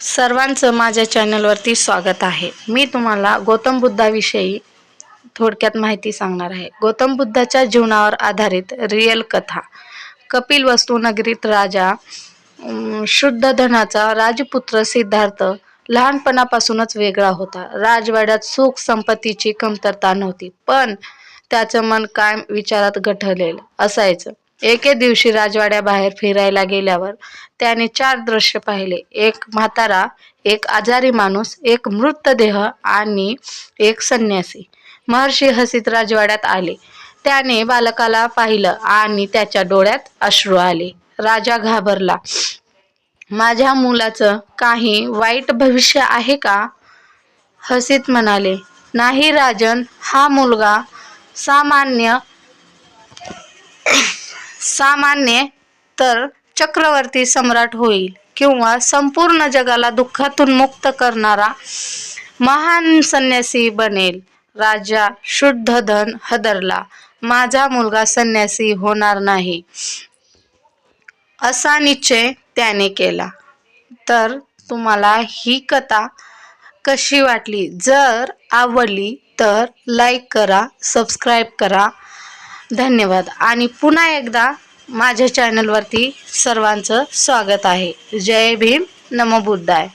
सर्वांचं माझ्या चॅनलवरती स्वागत आहे. मी तुम्हाला गौतम बुद्धाविषयी थोडक्यात माहिती सांगणार आहे. गौतम बुद्धाच्या जीवनावर आधारित रिअल कथा. कपिल वस्तुनगरीत राजा शुद्ध धनाचा राजपुत्र सिद्धार्थ लहानपणापासूनच वेगळा होता. राजवाड्यात सुख संपत्तीची कमतरता नव्हती पण त्याचं मन कायम विचारात गठलेलं असायचं. एके दिवशी राजवाड्याबाहेर फिरायला गेल्यावर त्याने चार दृश्य पाहिले. एक म्हातारा एक आजारी माणूस एक मृतदेह आणि एक संन्यासी. महर्षी हसीत राजवाड्यात आले. त्याने बालकाला पाहिलं आणि त्याच्या डोळ्यात अश्रू आले. राजा घाबरला. माझ्या मुलाचं काही वाईट भविष्य आहे का? हसीत म्हणाले. नाही राजन हा मुलगा सामान्य सामान्य तर चक्रवर्ती सम्राट होईल किंवा संपूर्ण जगाला दुःखातून मुक्त करणारा महान संन्यासी बनेल. राजा शुद्ध धन हदरला. माझा मुलगा संन्यासी होणार नाही. असा निश्चय त्याने केला. तर तुम्हाला ही कथा कशी वाटली? जर आवडली तर लाईक करा सबस्क्राईब करा. धन्यवाद. आणि पुन्हा एकदा माझ्या चॅनलवरती सर्वांचं स्वागत आहे. जय भीम नमो बुद्धाय.